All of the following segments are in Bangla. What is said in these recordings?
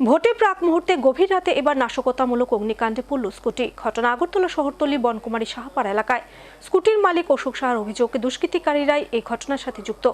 ভোটে প্রাক মুহূর্তে গভীর রাতে এবার নাশকতামূলক অগ্নিকাণ্ডে পড়ল স্কুটি। ঘটনা আগরতলা শহরতলি, বনকুমারী, সাহাপাড়া এলাকায়। স্কুটির মালিক অশোক সাহার অভিযোগে দুষ্কৃতিকারীরাই এই ঘটনার সাথে যুক্ত।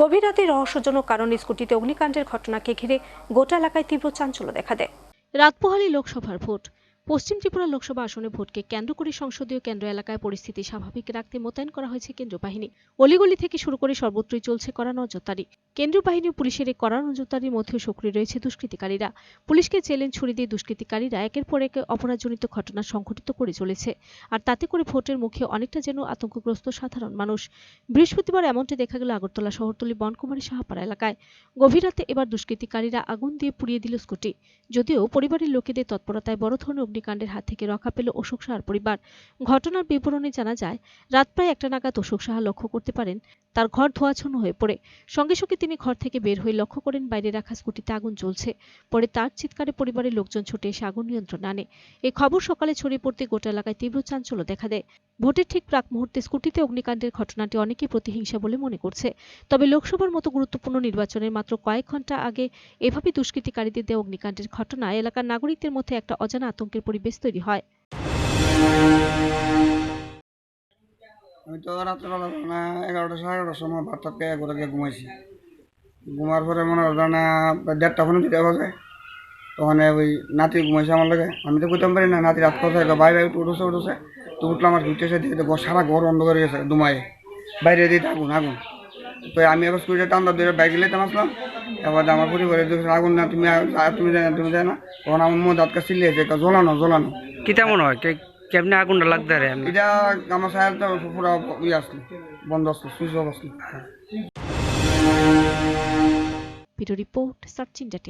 গভীর রাতে রহস্যজনক কারণে স্কুটিতে অগ্নিকাণ্ডের ঘটনাকে ঘিরে গোটা এলাকায় তীব্র চাঞ্চল্য দেখা দেয়। রাতপোহালি লোকসভার ভোট। পশ্চিম ত্রিপুরা লোকসভা আসনে ভোটকে কেন্দ্র করে সংসদীয় কেন্দ্র এলাকায় পরিস্থিতি স্বাভাবিক রাখতে মোতায়েন করা হয়েছে কেন্দ্রীয় বাহিনী। অলিগলি থেকে শুরু করে সর্বত্রই চলছে কড়া নজরদারি। কেন্দ্রীয় বাহিনী ও পুলিশের এই কড়া নজরদারির মধ্যেও সক্রিয় রয়েছে দুষ্কৃতিকারীরা। পুলিশকে চ্যালেঞ্জ ছুড়ে দিয়ে দুষ্কৃতিকারীরা একের পর এক অপরাধজনিত ঘটনা সংঘটিত করে চলেছে। আর তাতে করে ভোটের মুখে অনেকটা যেন আতঙ্কগ্রস্ত সাধারণ মানুষ। বৃহস্পতিবার এমনটি দেখা গেল আগরতলা শহরতলি বনকুমারী সাহাপাড়া এলাকায়। গভীর রাতে এবার দুষ্কৃতিকারীরা আগুন দিয়ে পুড়িয়ে দিল স্কুটি। যদিও পরিবারের লোকেদের তৎপরতায় বড় ধরনের অগ্নিকাণ্ডের হাত থেকে রক্ষা পেল অশোক সাহার পরিবার। ঘটনার বিবরণে জানা যায়, রাত প্রায় একটা নাগাদ অশোক সাহা লক্ষ্য করতে পারেন, তার ঘর ধোয়াছন্ন হয়ে পড়ে। সঙ্গে সঙ্গে তিনি ঘর থেকে বের হয়ে লক্ষ্য করেন বাইরে রাখা স্কুটিতে আগুন জ্বলছে। পরে তার চিৎকারে পরিবারের লোকজন ছুটে এসে আগুন নিয়ন্ত্রণে আনে। এই খবর সকালে ছড়িয়ে পড়তে গোটা এলাকায় তীব্র চাঞ্চল্য দেখা দেয়। ভোটের ঠিক প্রাক মুহূর্তে স্কুটিতে অগ্নিকাণ্ডের ঘটনাটি অনেকেই প্রতিহিংসা বলে মনে করছে। তবে লোকসভার মতো গুরুত্বপূর্ণ নির্বাচনের মাত্র কয়েক ঘণ্টা আগে এভাবে দুষ্কৃতিকারীদের দেওয়া অগ্নিকাণ্ডের ঘটনায় এলাকার নাগরিকদের মধ্যে একটা অজানা আতঙ্কের পরিবেশ তৈরি হয়। আমি তো রাত্রেবেলা না এগারোটা সাড়ে এগারোটার সময় গিয়ে ঘুমাইছি। ঘুমার পরে মনে দেড়টা তখন ওই নাতি ঘুমাইছে আমার লাগে। আমি তো কইতাম পারি না, নাতি রাত বাইরে উঠেছে উঠেছে। তো উঠলাম আর ঘুরতেছে দেখে তো ঘর- সারা ঘর অন্ধ করে গেছে দুমায়ে বাইরে দিয়ে আগুন আগুন। তো আমি এবার স্কুলে টান্দা দিয়ে বাইক লেতাম আসলাম এবার আমার পরিবারের দেখছে আগুন না তুমি আ- তুমি যায় না তুমি যায় না তখন আমার মধ্যে হাতকা চিল্লিয়েছে জ্বলানো জ্বলানো। কিতা মনে হয়? কে কেমনে আগুনটা লাগতে রে এটা আমার সাহেব তো পুরো ইয়ে আসলো বন্ধ আসলো সুইচ অফ আসলো। Bureau report search India